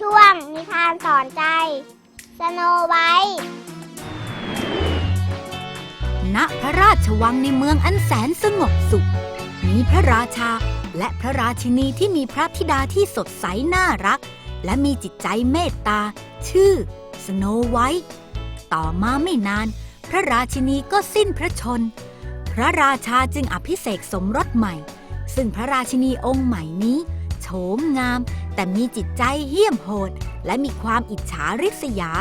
ช่วงนิทานสอนใจ สโนไว้ณพระราชวังในเมืองอันแสนสงบสุข มีพระราชาและพระราชินีที่มีพระธิดาที่สดใสน่ารัก และมีจิตใจเมตตา ชื่อสโนไวท์ต่อมาไม่นาน พระราชินีก็สิ้นพระชน พระราชาจึงอภิเษกสมรสใหม่ ซึ่งพระราชินีองค์ใหม่นี้โฉมงาม แต่มีจิตใจเหี้ยมโหด และมีความอิจฉาริษยา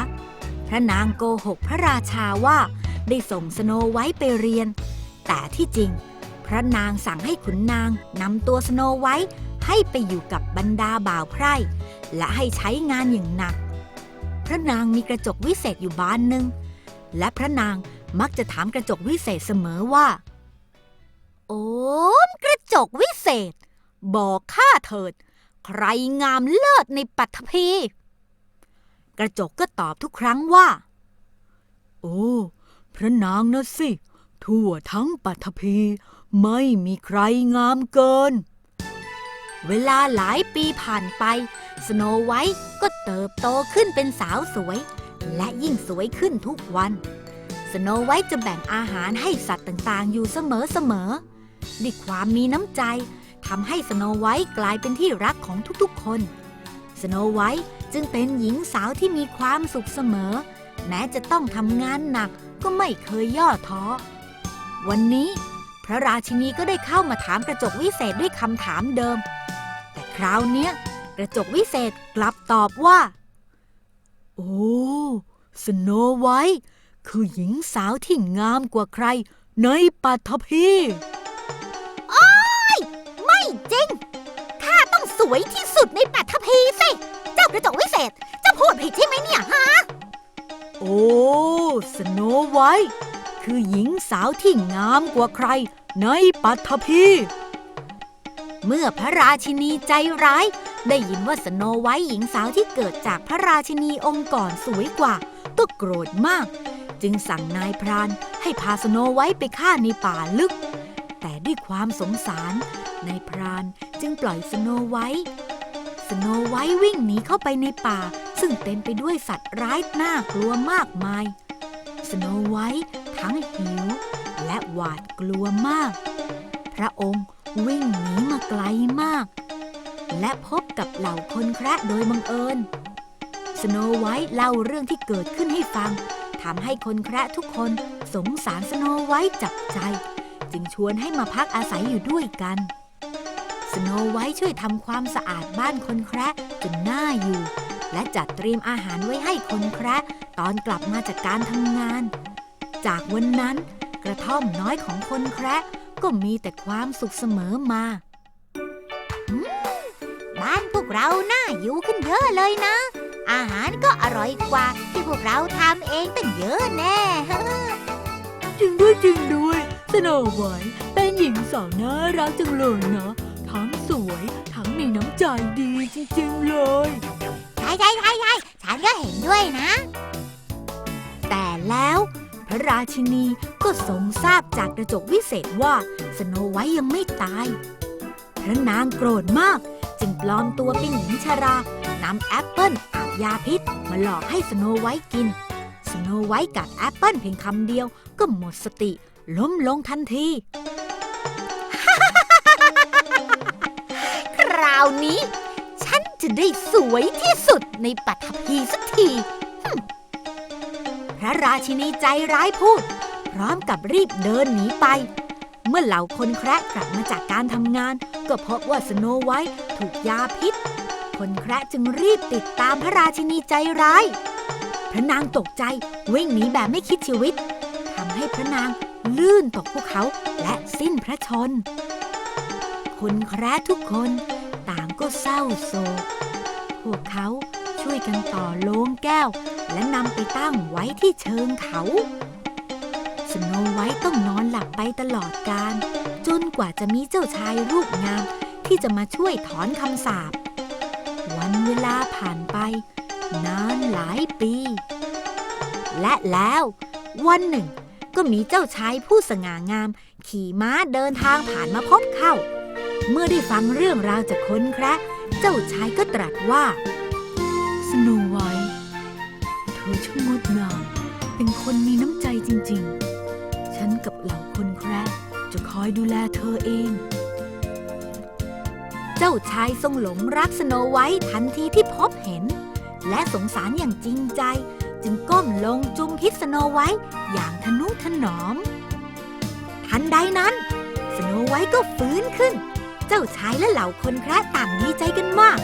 พระนางโกหกพระราชาว่าได้ส่งสโนไว้ไปเรียน แต่ที่จริง พระนางสั่งให้ขุนนางนำตัวสโนไว้ให้ไปอยู่กับบรรดาบ่าวไพร่ และให้ใช้งานอย่างหนัก พระนางมีกระจกวิเศษอยู่บานหนึ่งและพระนางมักจะถามกระจกวิเศษเสมอว่า โอ้มกระจกวิเศษ บอกข้าเถิด ใครงามเลิศในปัทภีกระจกก็ตอบทุกครั้งว่า โอ้ พระนางนะสิ ทั่วทั้งปัทภีไม่มีใครงามเกิน เวลาหลายปีผ่านไป สโนไวท์ก็เติบโตขึ้นเป็นสาวสวย และยิ่งสวยขึ้นทุกวัน สโนไวท์จะแบ่งอาหารให้สัตว์ต่างๆ อยู่เสมอๆด้วยความมีน้ำใจ ทำให้สโนไวท์กลายเป็นที่รักของทุกๆคน สโนไวท์จึงเป็นหญิงสาวที่มีความสุขเสมอ แม้จะต้องทำงานหนักก็ไม่เคยย่อท้อ วันนี้พระราชินีก็ได้เข้ามาถามกระจกวิเศษด้วยคำถามเดิม แต่คราวเนี้ยกระจกวิเศษกลับตอบว่า โอ้สโนไวท์คือหญิงสาวที่งามกว่าใครในปัทภี วยที่สุดในปัทภีสิ เจ้ากระจกวิเศษเจ้าพูดผิดใช่ไหมเนี่ยฮะ โอ้ สโนไวท์คือหญิงสาวที่งามกว่าใครในปัทภีเมื่อพระราชินีใจร้าย ได้ยินว่าสโนไวท์หญิงสาวที่เกิดจากพระราชินีองค์ก่อนสวยกว่า ก็โกรธมาก จึงสั่งนายพรานให้พาสโนไวท์ไปฆ่าในป่าลึก แต่ด้วยความสงสารนายพรานจึงปล่อยสโนไวท์สโนไวท์วิ่งหนีเข้าไปในป่า ซึ่งเต็มไปด้วยสัตว์ร้ายน่ากลัวมากมาย สโนไวท์ทั้งหิว และหวาดกลัวมาก พระองค์วิ่งหนีมาไกลมาก และพบกับเหล่าคนแคระโดยบังเอิญ สโนไวท์เล่าเรื่องที่เกิดขึ้นให้ฟังทำให้คนแคระทุกคนสงสารสโนไวท์จับใจ จึงชวนให้มาพักอาศัยอยู่ด้วยกัน สโนไวท์ช่วยทำความสะอาดบ้านคนแคระจนน่าอยู่ และจัดเตรียมอาหารไว้ให้คนแคระตอนกลับมาจากการทำงาน จากวันนั้นกระท่อมน้อยของคนแคระก็มีแต่ความสุขเสมอมา บ้านพวกเราน่าอยู่ขึ้นเยอะเลยนะ อาหารก็อร่อยกว่าที่พวกเราทำเองตั้งเยอะแน่ จริงด้วยจริงด้วย สโนไวท์เป็นหญิงสาวน่ารักจังเลยนะทั้งสวยทั้งมีน้ำใจดีจริงๆเลย ใช่ใช่ใช่ใช่ฉันก็เห็นด้วยนะ แต่แล้ว พระราชินีก็ทรงทราบจากกระจกวิเศษว่าสโนไวท์ยังไม่ตาย พระนางโกรธมาก จึงปลอมตัวเป็นหญิงชรานำแอปเปิลอาบยาพิษ มาหลอกให้สโนไวท์กิน สโนไวท์กัดแอปเปิลเพียงคำเดียวก็หมดสติ ล้มลงทันที คราวนี้ ฉันจะได้สวยที่สุดในปัทภีสักทีพระราชินีใจร้ายพูด พร้อมกับรีบเดินหนีไป เมื่อเหล่าคนแคระกลับมาจากการทำงาน ก็พบว่าสโนไวท์ถูกยาพิษ คนแคระจึงรีบติดตามพระราชินีใจร้าย พระนางตกใจวิ่งหนีแบบไม่คิดชีวิตทำให้พระนาง ลื่นตกภูเขาและสิ้นพระชน คนแคระทุกคนต่างก็เศร้าโศก พวกเขาช่วยกันต่อโลงแก้ว และนำไปตั้งไว้ที่เชิงเขาสโนไวท์ต้องนอนหลับไปตลอดกาลจนกว่าจะมีเจ้าชายรูปงามที่จะมาช่วยถอนคำสาปวันเวลาผ่านไป นานหลายปี และแล้ววันหนึ่ง ก็มีเจ้าชายผู้สง่างาม ขี่ม้าเดินทางผ่านมาพบเข้า เมื่อได้ฟังเรื่องราวจากคนแคระเจ้าชายก็ตรัสว่า สโนไวท์เธอช่างงดงาม เป็นคนมีน้ำใจจริงๆ ฉันกับเหล่าคนแคระจะคอยดูแลเธอเอง เจ้าชายทรงหลงรักสโนไวท์ทันทีที่พบเห็น และสงสารอย่างจริงใจ จึงก้มลงจุมพิษสโนไวท์อย่างทนุถนอม ทันใดนั้น สโนไวท์ก็ฟื้นขึ้น เจ้าชายและเหล่าคนแคระต่างดีใจกันมาก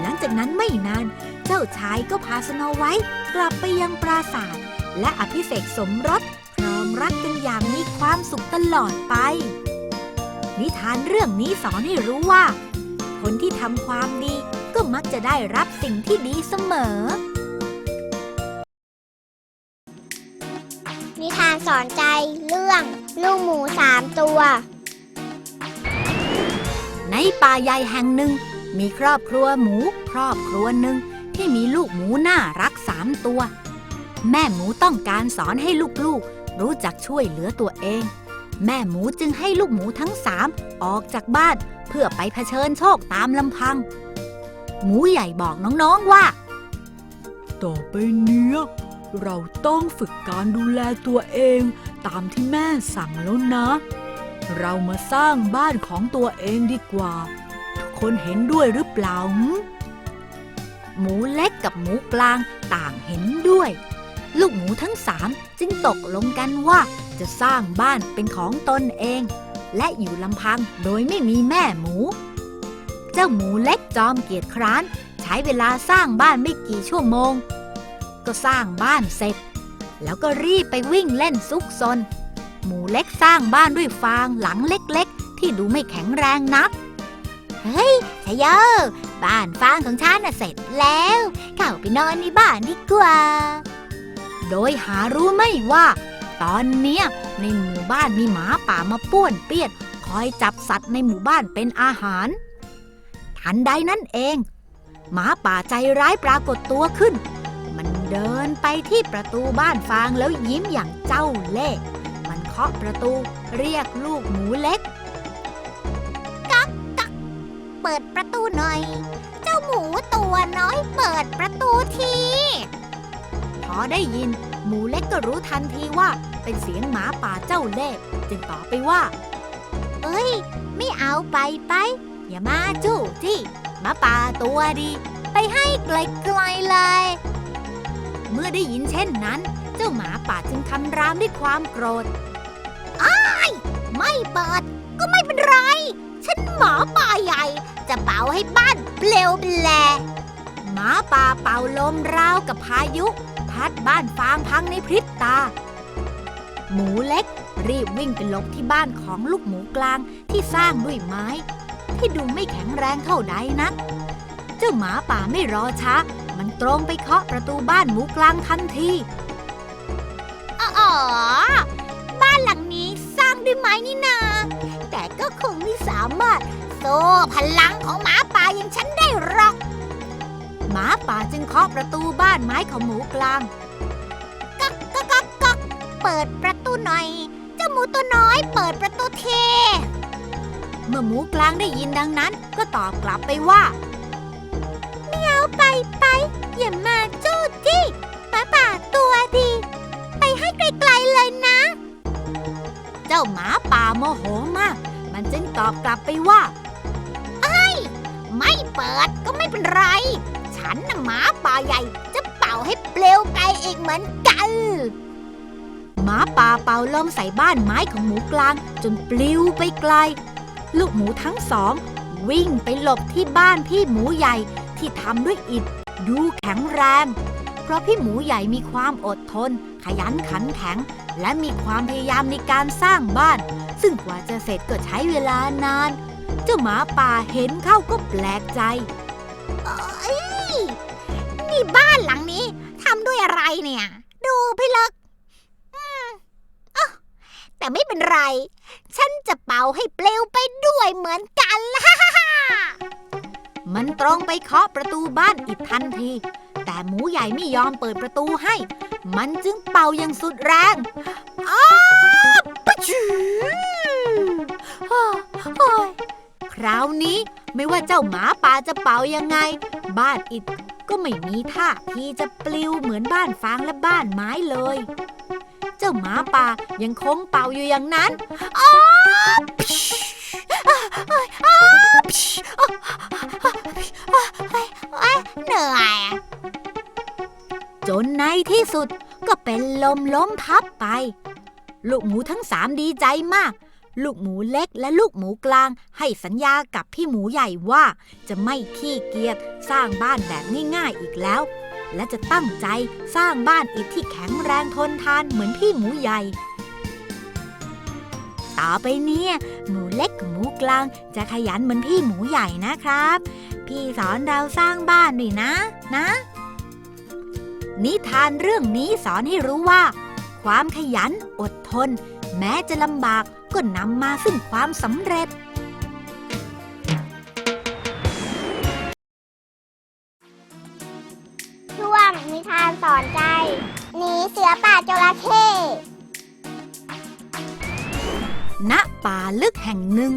หลังจากนั้นไม่นาน เจ้าชายก็พาสโนไวท์กลับไปยังปราสาท และอภิเษกสมรสพร้อมรักกันอย่างมีความสุขตลอดไป นิทานเรื่องนี้สอนให้รู้ว่า คนที่ทำความดีก็มักจะได้รับสิ่งที่ดีเสมอ สอนใจเรื่องลูกหมูสามตัว ในป่าใหญ่แห่งหนึ่ง มีครอบครัวหมู ครอบครัวหนึ่งที่มีลูกหมูน่ารักสามตัว แม่หมูต้องการสอนให้ลูกๆ รู้จักช่วยเหลือตัวเอง แม่หมูจึงให้ลูกหมูทั้งสามออกจากบ้านเพื่อไปเผชิญโชคตามลำพัง หมูใหญ่บอกน้องๆว่า ต่อไปเนี้ย เราต้องฝึกการดูแลตัวเองตามที่แม่สั่งแล้วนะ เรามาสร้างบ้านของตัวเองดีกว่า ทุกคนเห็นด้วยหรือเปล่า หมูเล็กกับหมูกลางต่างเห็นด้วย ลูกหมูทั้งสามจึงตกลงกันว่าจะสร้างบ้านเป็นของตนเอง และอยู่ลำพังโดยไม่มีแม่หมู เจ้าหมูเล็กจอมเกียจคร้าน ใช้เวลาสร้างบ้านไม่กี่ชั่วโมง ก็สร้างบ้านเสร็จ แล้วก็รีบไปวิ่งเล่นซุกซน หมูเล็กสร้างบ้านด้วยฟางหลังเล็กๆ ที่ดูไม่แข็งแรงนัก เฮ้ยชยโยบ้านฟางของฉันน่ะเสร็จแล้ว เข้าไปนอนในบ้านดีกว่า โดยหารู้ไม่ว่า ตอนเนี้ยในหมู่บ้านมีหมาป่ามาป้วนเปี้ยน คอยจับสัตว์ในหมู่บ้านเป็นอาหาร ทันใดนั้นเอง หมาป่าใจร้ายปรากฏตัวขึ้น เดินไปที่ประตูบ้านฟางแล้วยิ้มอย่างเจ้าเล่ห์มันเคาะประตูเรียกลูกหมูเล็ก กักกักเปิดประตูหน่อย เจ้าหมูตัวน้อยเปิดประตูทีพอได้ยิน หมูเล็กก็รู้ทันทีว่าเป็นเสียงหมาป่าเจ้าเล่ห์จึงตอบไปว่า เอ้ย ไม่เอาไปไป อย่ามาจู้จี้หมาป่าตัวดี ไปให้ไกลๆเลย เมื่อได้ยินเช่นนั้น เจ้าหมาป่าจึงคำรามด้วยความโกรธไม่เปิด ก็ไม่เป็นไร ฉันหมาป่าใหญ่ จะเป่าให้บ้านเปลวแหลหมาป่าเป่าลมราวกับพายุ พัดบ้านฟางพังในพริบตา หมูเล็กรีบวิ่งไปหลบที่บ้านของลูกหมูกลางที่สร้างด้วยไม้ ที่ดูไม่แข็งแรงเท่าใดนัก เจ้าหมาป่าไม่รอช้า มันตรงไปเคาะประตูบ้านหมูกลางทันทีอ๋อ บ้านหลังนี้สร้างด้วยไม้นี่นา แต่ก็คงไม่สามารถโซ่พลังของหมาป่าอย่างฉันได้หรอก หมาป่าจึงเคาะประตูบ้านไม้ของหมูกลางก๊อกก๊อกก๊อกก๊อกเปิดประตูหน่อย เจ้าหมูตัวน้อยเปิดประตูเท เมื่อหมูกลางได้ยินดังนั้นก็ตอบกลับไปว่า หมาป่าโมโหมาก มันจึงตอบกลับไปว่าไม่เปิดก็ไม่เป็นไร ฉันน่ะหมาป่าใหญ่จะเป่าให้เปลวไกลอีกเหมือนกันหมาป่าเป่าลมใส่บ้านไม้ของหมูกลางจนปลิวไปไกล ลูกหมูทั้งสอง วิ่งไปหลบที่บ้านพี่หมูใหญ่ที่ทำด้วยอิฐดูแข็งแรง เพราะพี่หมูใหญ่มีความอดทน ขยันขันแข็ง และมีความพยายามในการสร้างบ้าน ซึ่งกว่าจะเสร็จก็ใช้เวลานาน เจ้าหมาป่าเห็นเข้าก็แปลกใจเอ้ยนี่บ้านหลังนี้ทำด้วยอะไรเนี่ย ดูพี่เลิกอืมอ๊ะแต่ไม่เป็นไร ฉันจะเป่าให้เปลวไปด้วยเหมือนกันล่ะ มันตรงไปเคาะประตูบ้านอีกทันที แต่หมูใหญ่ไม่ยอมเปิดประตูให้ มันจึงเป่าอย่างสุดแรงอ้าปะชืออ้าโอ้ยคราวนี้ไม่ว่าเจ้าหมาป่าจะเป่ายังไง บ้านอิดก็ไม่มีท่าทีจะปลิวเหมือนบ้านฟางและบ้านไม้เลย เจ้าหมาป่ายังคงเป่าอยู่อย่างนั้นอ๋ออ๋อ เหนื่อย จนในที่สุดก็เป็นลมล้มพับไป ลูกหมูทั้งสามดีใจมาก ลูกหมูเล็กและลูกหมูกลาง ให้สัญญากับพี่หมูใหญ่ว่า จะไม่ขี้เกียจสร้างบ้านแบบง่ายๆอีกแล้ว และจะตั้งใจสร้างบ้านอิฐที่แข็งแรงทนทานเหมือนพี่หมูใหญ่ ต่อไปเนี่ย หมูเล็กกับหมูกลางจะขยันเหมือนพี่หมูใหญ่นะครับ พี่สอนเราสร้างบ้านด้วยนะ นะ นิทานเรื่องนี้สอนให้รู้ว่า ความขยันอดทน แม้จะลำบากก็นำมาซึ่งความสำเร็จช่วงนิทานสอนใจหนีเสือป่าจระเข้ ณป่าลึกแห่งหนึ่ง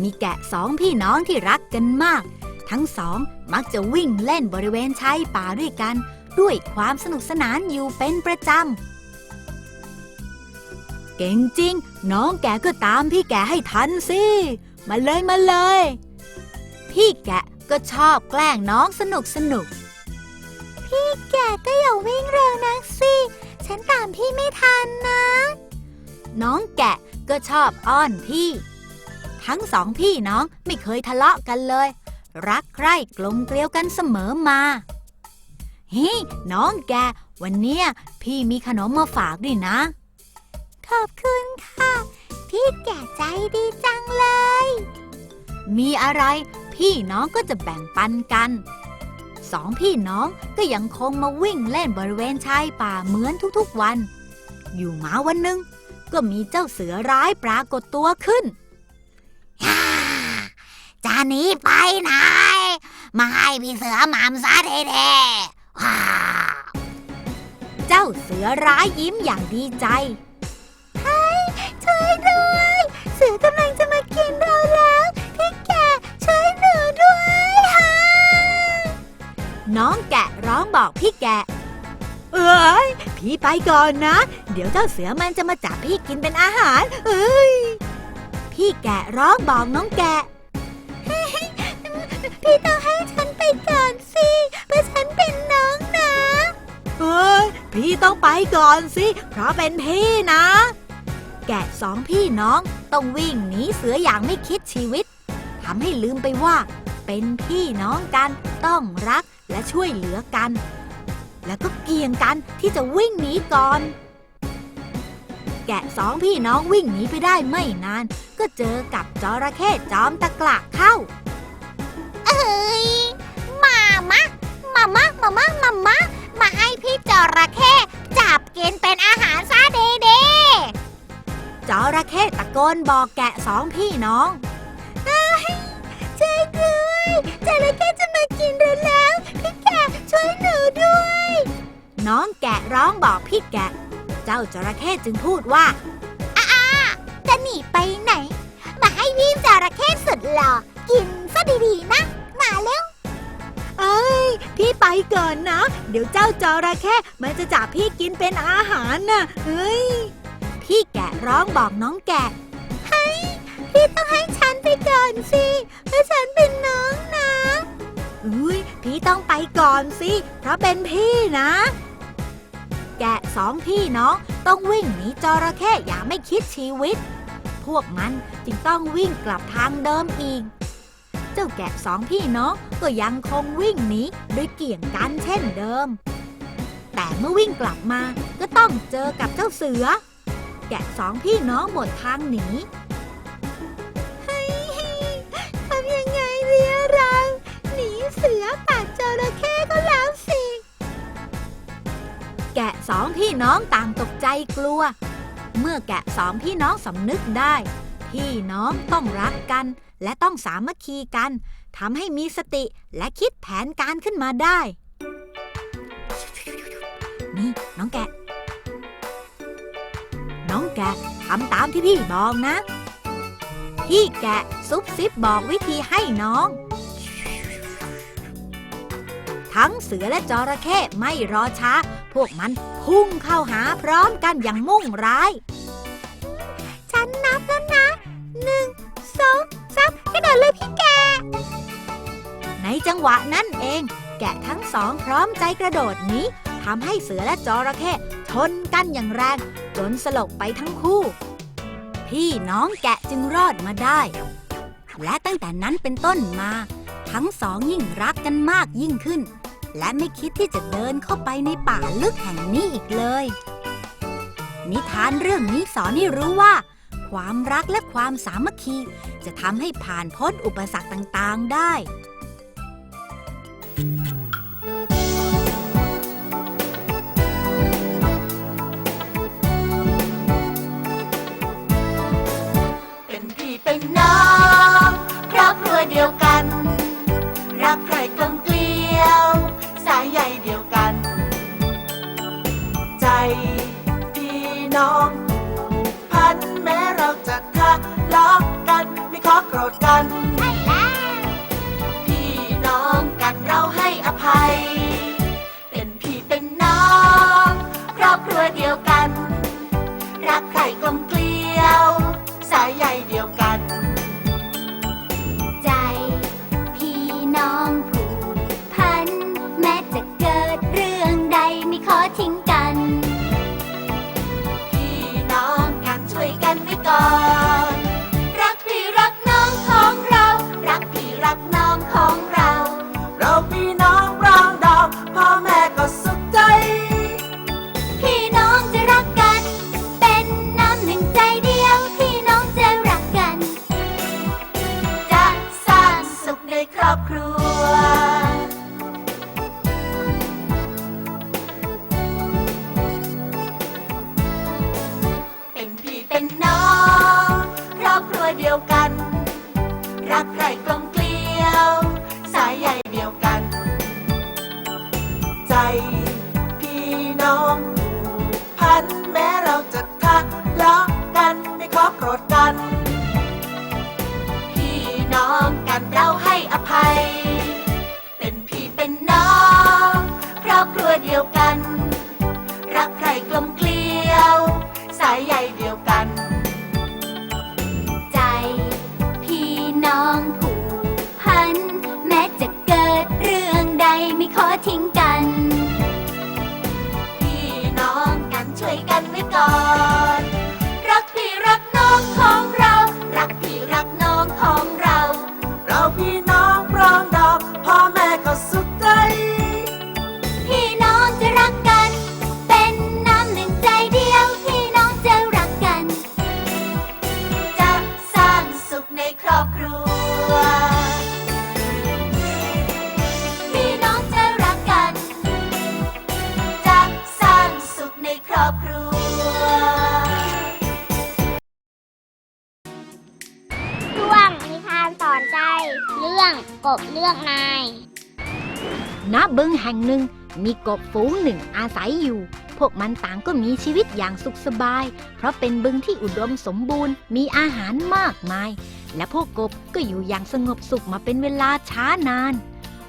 มีแกะสองพี่น้องที่รักกันมาก ทั้งสองมักจะวิ่งเล่นบริเวณชายป่าด้วยกัน ด้วยความสนุกสนานอยู่เป็นประจำ เก่งจริง น้องแกะก็ตามพี่แกะให้ทันสิ มาเลยมาเลย พี่แกะก็ชอบแกล้งน้องสนุกสนุก พี่แกะก็อย่าวิ่งเร็วนักสิ ฉันตามพี่ไม่ทันนะ น้องแกะ ก็ชอบอ้อนพี่ ทั้งสองพี่น้องไม่เคยทะเลาะกันเลย รักใคร่กลมเกลียวกันเสมอมาเฮ้ยน้องแก วันเนี้ยพี่มีขนมมาฝากด้วยนะ ขอบคุณค่ะ พี่แก่ใจดีจังเลย มีอะไรพี่น้องก็จะแบ่งปันกัน สองพี่น้องก็ยังคงมาวิ่งเล่นบริเวณชายป่าเหมือนทุกๆวัน อยู่มาวันหนึ่ง ก็มีเจ้าเสือร้ายปรากฏตัวขึ้นฮ่าจะหนีไปไหน มาให้พี่เสือหมามซะเท่ๆฮ่าเจ้าเสือร้ายยิ้มอย่างดีใจช่วยด้วย เสือกำลังจะมากินเราแล้วพี่แกช่วยหนูด้วยฮ่าน้องแกะร้องบอกพี่แกะ เอ้ยพี่ไปก่อนนะ เดี๋ยวเจ้าเสือมันจะมาจับพี่กินเป็นอาหาร เอ้ย พี่แกะร้องบอกน้องแกะ พี่ต้องให้ฉันไปก่อนสิเพราะฉันเป็นน้องนะเอ้ยพี่ต้องไปก่อนสิ เพราะเป็นพี่นะ แกะสองพี่น้องต้องวิ่งหนีเสืออย่างไม่คิดชีวิตทำให้ลืมไปว่า เป็นพี่น้องกันต้องรักและช่วยเหลือกัน แล้วก็เกี่ยงกันที่จะวิ่งหนีก่อน แกะสองพี่น้องวิ่งหนีไปได้ไม่นาน ก็เจอกับจระเข้จอมตะกละเข้า เอ้ยมามะมามะมามะมามะมาให้พี่จระเข้จับกินเป็นอาหารซะเด้จระเข้ตะโกนบอกแกะสองพี่น้องๆช่วยด้วยจระเข้จะมากินเราแล้ว พี่แกช่วยหนูด้วย น้องแกะร้องบอกพี่แกะ เจ้าจระเข้จึงพูดว่าจะหนีไปไหน มาให้พี่จระเข้สุดหล่อกินซะดีๆนะ มาเร็ว เอ้ย พี่ไปก่อนนะ เดี๋ยวเจ้าจระเข้มันจะจับพี่กินเป็นอาหารนะเฮ้ย พี่แกะร้องบอกน้องแกะพี่ต้องให้ฉันไปก่อนสิเพราะฉันเป็นน้องนะอุ้ยพี่ต้องไปก่อนสิ เพราะเป็นพี่นะ แกะสองพี่น้องต้องวิ่งหนีจระเข้อย่าไม่คิดชีวิต พวกมันจึงต้องวิ่งกลับทางเดิมอีก เจ้าแกะสองพี่น้องก็ยังคงวิ่งหนีโดยเกี่ยงกันเช่นเดิม แต่เมื่อวิ่งกลับมาก็ต้องเจอกับเจ้าเสือ แกะสองพี่น้องหมดทางหนีทำยังไงเรียรังหนีเสือป่าจระเข้ก็แล้ว สองพี่น้องต่างตกใจกลัว เมื่อแกะสองพี่น้องสำนึกได้ พี่น้องต้องรักกัน และต้องสามัคคีกันทำให้มีสติและคิดแผนการขึ้นมาได้ นี่น้องแกะ น้องแกะทำตามที่พี่บอกนะ พี่แกะซุบซิบบอกวิธีให้น้อง ทั้งเสือและจระเข้ไม่รอช้า พวกมันพุ่งเข้าหาพร้อมกันอย่างมุ่งร้าย ฉันนับแล้วนะหนึ่งสองสามกระโดดเลยพี่แกในจังหวะนั้นเอง แกะทั้งสองพร้อมใจกระโดดหนี้ทำให้เสือและจระเข้ชนกันอย่างแรง จนสลบไปทั้งคู่ พี่น้องแกะจึงรอดมาได้ และตั้งแต่นั้นเป็นต้นมา ทั้งสองยิ่งรักกันมากยิ่งขึ้น และไม่คิดที่จะเดินเข้าไปในป่าลึกแห่งนี้อีกเลย นิทานเรื่องนี้สอนให้รู้ว่า ความรักและความสามัคคี จะทำให้ผ่านพ้นอุปสรรคต่างๆได้ เป็นพี่เป็นน้องครอบครัวเดียวกัน ยวกัน รักใครกลมเกลียว สายใยเดียวกัน ใจ พี่น้องผูกพัน แม้จะเกิดเรื่องใดไม่ขอทิ้งกัน พี่น้องกันช่วยกันไว้ก่อน รอบครัว ช่วงนิทานสอนใจ เรื่องกบเลือกนาย ณบึงแห่งหนึ่งมีกบฝูงหนึ่งอาศัยอยู่ พวกมันต่างก็มีชีวิตอย่างสุขสบาย เพราะเป็นบึงที่อุดมสมบูรณ์ มีอาหารมากมาย และพวกกบก็อยู่อย่างสงบสุขมาเป็นเวลาช้านาน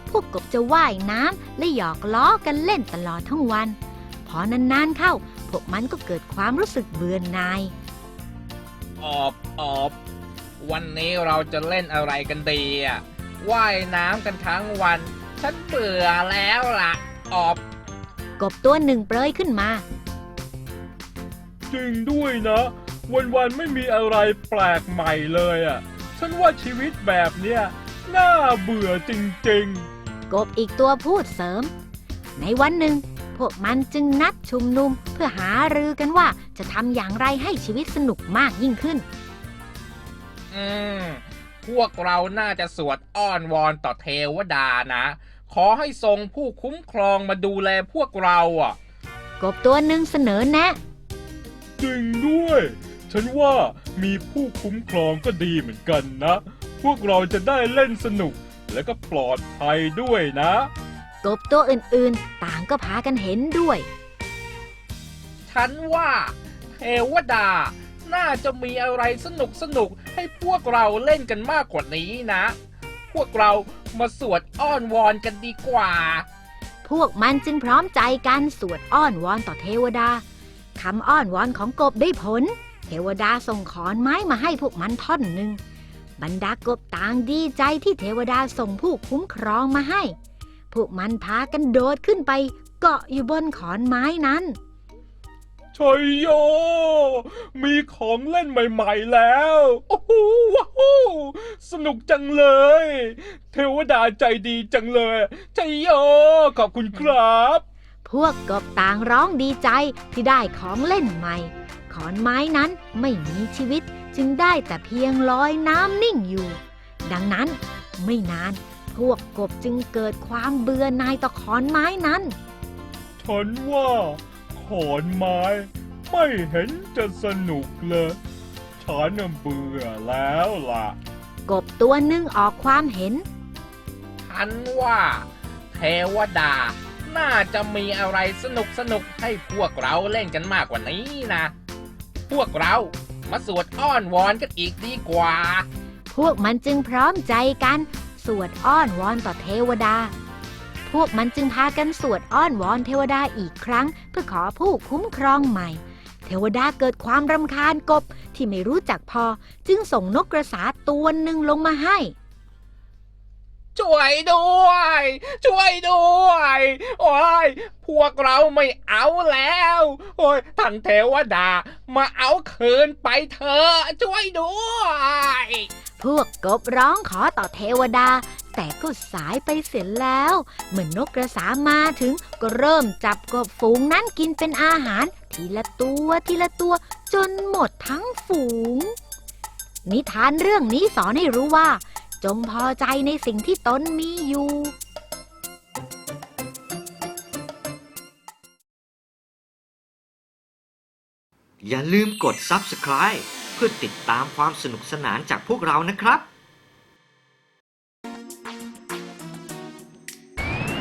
พวกกบจะว่ายน้ำและหยอกล้อกันเล่นตลอดทั้งวัน พอนานๆเข้า พวกมันก็เกิดความรู้สึกเบื่อหน่าย ออบออบวันนี้เราจะเล่นอะไรกันดีอะว่ายน้ำกันทั้งวัน ฉันเบื่อแล้วล่ะ ออบกบตัวหนึ่งเปรยขึ้นมา จริงด้วยนะ วันๆไม่มีอะไรแปลกใหม่เลยอะ ฉันว่าชีวิตแบบเนี้ยน่าเบื่อจริงๆ กบอีกตัวพูดเสริม ในวันหนึ่ง พวกมันจึงนัดชุมนุมเพื่อหารือกันว่าจะทำอย่างไรให้ชีวิตสนุกมากยิ่งขึ้น อืม พวกเราน่าจะสวดอ้อนวอนต่อเทวดานะ ขอให้ทรงผู้คุ้มครองมาดูแลพวกเราอะ กบตัวหนึ่งเสนอแนะ จริงด้วย ฉันว่ามีผู้คุ้มครองก็ดีเหมือนกันนะ พวกเราจะได้เล่นสนุกและก็ปลอดภัยด้วยนะ กบตัวอื่นๆ ต่างก็พากันเห็นด้วย ฉันว่าเทวดา น่าจะมีอะไรสนุกสนุกๆให้พวกเราเล่นกันมากกว่านี้นะ พวกเรามาสวดอ้อนวอนกันดีกว่า พวกมันจึงพร้อมใจกันสวดอ้อนวอนต่อเทวดาคำอ้อนวอนของกบได้ผล เทวดาส่งขอนไม้มาให้พวกมันท่อนหนึ่งบรรดากบต่างดีใจที่เทวดาส่งผู้คุ้มครองมาให้ พวกมันพากันโดดขึ้นไปเกาะอยู่บนขอนไม้นั้นชัยโย มีของเล่นใหม่ๆแล้ว โอ้โหว้าวสนุกจังเลย เทวดาใจดีจังเลยชัยโย ขอบคุณครับ พวกกบต่างร้องดีใจที่ได้ของเล่นใหม่ ขอนไม้นั้นไม่มีชีวิตจึงได้แต่เพียงลอยน้ำนิ่งอยู่ ดังนั้นไม่นาน พวกกบจึงเกิดความเบื่อหน่ายต่อขอนไม้นั้น ฉันว่าขอนไม้ ไม่เห็นจะสนุกเลย ฉันน่ะเบื่อแล้วล่ะ กบตัวหนึ่งออกความเห็น ฉันว่าเทวดา น่าจะมีอะไรสนุกสนุกๆให้พวกเราเล่นกันมากกว่านี้นะ พวกเรามาสวดอ้อนวอนกันอีกดีกว่า พวกมันจึงพร้อมใจกัน สวดอ้อนวอนต่อเทวดา พวกมันจึงพากันสวดอ้อนวอนเทวดาอีกครั้ง เพื่อขอผู้คุ้มครองใหม่ เทวดาเกิดความรำคาญกบที่ไม่รู้จักพอ จึงส่งนกกระสาตัวหนึ่งลงมาให้ ช่วยด้วย ช่วยด้วย โอ้ย พวกเราไม่เอาแล้ว โอ้ยทางเทวดา มาเอาคืนไปเถอะช่วยด้วยพวกกบร้องขอต่อเทวดา แต่ก็สายไปเสียแล้ว เหมือนนกกระสามาถึง ก็เริ่มจับกบฝูงนั้นกินเป็นอาหาร ทีละตัวทีละตัว จนหมดทั้งฝูง นิทานเรื่องนี้สอนให้รู้ว่า จงพอใจในสิ่งที่ตนมีอยู่ อย่าลืมกด Subscribe เพื่อติดตามความสนุกสนานจากพวกเรานะครับ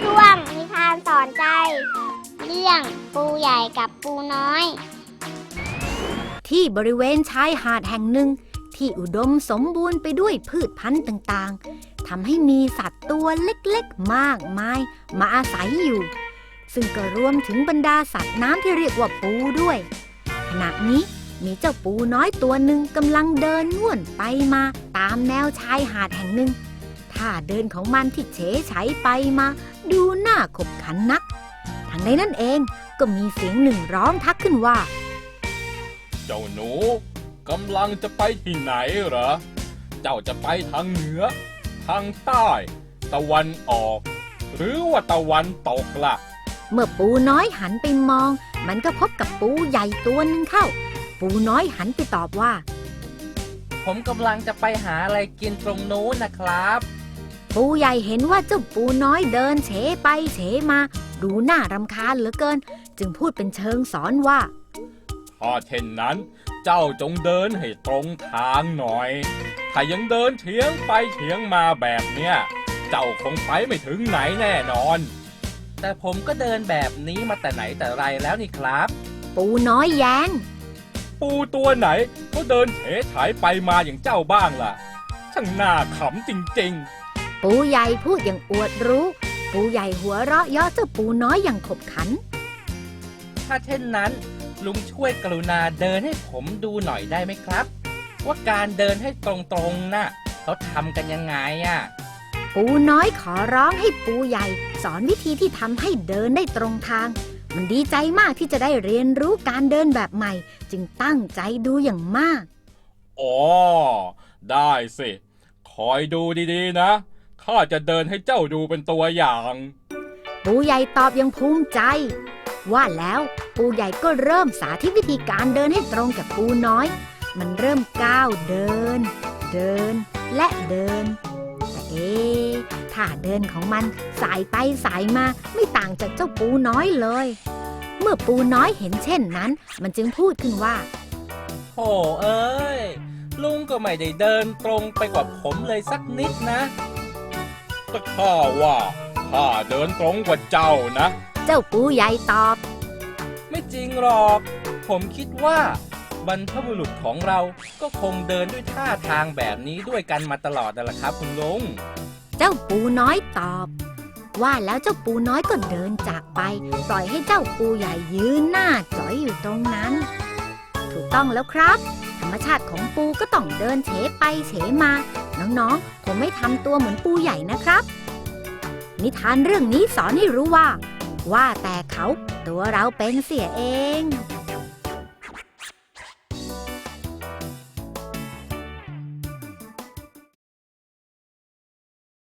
ช่วงนิทานสอนใจ เรื่องปูใหญ่กับปูน้อย ที่บริเวณชายหาดแห่งหนึ่ง ที่อุดมสมบูรณ์ไปด้วยพืชพันธุ์ต่างๆทำให้มีสัตว์ตัวเล็กๆ มากมาย มาอาศัยอยู่ ซึ่งก็รวมถึงบรรดาสัตว์น้ำที่เรียกว่าปูด้วยข ณะนี้ มีเจ้าปูน้อยตัวหนึ่งกำลังเดินน่วนไปมาตามแนวชายหาดแห่งหนึ่งท่าเดินของมันที่เฉยไฉไปมา ดูน่าขบขันนักทางในนั่นเองก็มีเสียงหนึ่งร้องทักขึ้นว่า เจ้าหนูกำลังจะไปที่ไหนเหรอ เจ้าจะไปทางเหนือ ทางใต้ ตะวันออก หรือว่าตะวันตกล่ะ เมื่อปูน้อยหันไปมอง มันก็พบกับปูใหญ่ตัวหนึ่งเข้า ปูน้อยหันไปตอบว่า ผมกำลังจะไปหาอะไรกินตรงนู้นนะครับ ปูใหญ่เห็นว่าเจ้าปูน้อยเดินเฉไปเฉมา ดูน่ารำคาญเหลือเกิน จึงพูดเป็นเชิงสอนว่า ถ้าเช่นนั้น เจ้าจงเดินให้ตรงทางหน่อย ถ้ายังเดินเถียงไปเถียงมาแบบเนี้ย เจ้าคงไปไม่ถึงไหนแน่นอน แต่ผมก็เดินแบบนี้มาแต่ไหนแต่ไรแล้วนี่ครับ ปูน้อยแย้งปูตัวไหนก็เดินเฉยฉายไปมาอย่างเจ้าบ้างล่ะ ช่างน่าขำจริงปูใหญ่พูดอย่างอวดรู้ ปูใหญ่หัวเราะเยาะเจ้าปูน้อยอย่างขบขัน ๆ ถ้าเช่นนั้น ลุงช่วยกรุณาเดินให้ผมดูหน่อยได้ไหมครับ ว่าการเดินให้ตรงๆน่ะเขาทำกันยังไงอะ ปูน้อยขอร้องให้ปูใหญ่ สอนวิธีที่ทำให้เดินได้ตรงทาง มันดีใจมากที่จะได้เรียนรู้การเดินแบบใหม่ จึงตั้งใจดูอย่างมาก อ๋อ ได้สิ คอยดูดีๆนะ ข้าจะเดินให้เจ้าดูเป็นตัวอย่าง ปูใหญ่ตอบอย่างภูมิใจ ว่าแล้วปูใหญ่ก็เริ่มสาธิตวิธีการเดินให้ตรงกับปูน้อย มันเริ่มก้าวเดิน เดินและเดินแต่ เอ๊ะท่าเดินของมันสายไปสายมาไม่ต่างจากเจ้าปูน้อยเลย เมื่อปูน้อยเห็นเช่นนั้น มันจึงพูดขึ้นว่าโอ้เอ้ย ลุงก็ไม่ได้เดินตรงไปกว่าผมเลยสักนิดนะแต่ข้าว่าข้าเดินตรงกว่าเจ้านะ เจ้าปูใหญ่ตอบ ไม่จริงหรอก ผมคิดว่า บรรพบุรุษของเราก็คงเดินด้วยท่าทางแบบนี้ด้วยกันมาตลอดนั่นแหละครับ คุณลุง เจ้าปูน้อยตอบ ว่าแล้วเจ้าปูน้อยก็เดินจากไป ปล่อยให้เจ้าปูใหญ่ยืนหน้าจ๋อยอยู่ตรงนั้น ถูกต้องแล้วครับ ธรรมชาติของปูก็ต้องเดินเฉไปเฉมา น้องๆคงไม่ทำตัวเหมือนปูใหญ่นะครับ นิทานเรื่องนี้สอนให้รู้ว่า ว่าแต่เขาตัวเราเป็นเสียเอง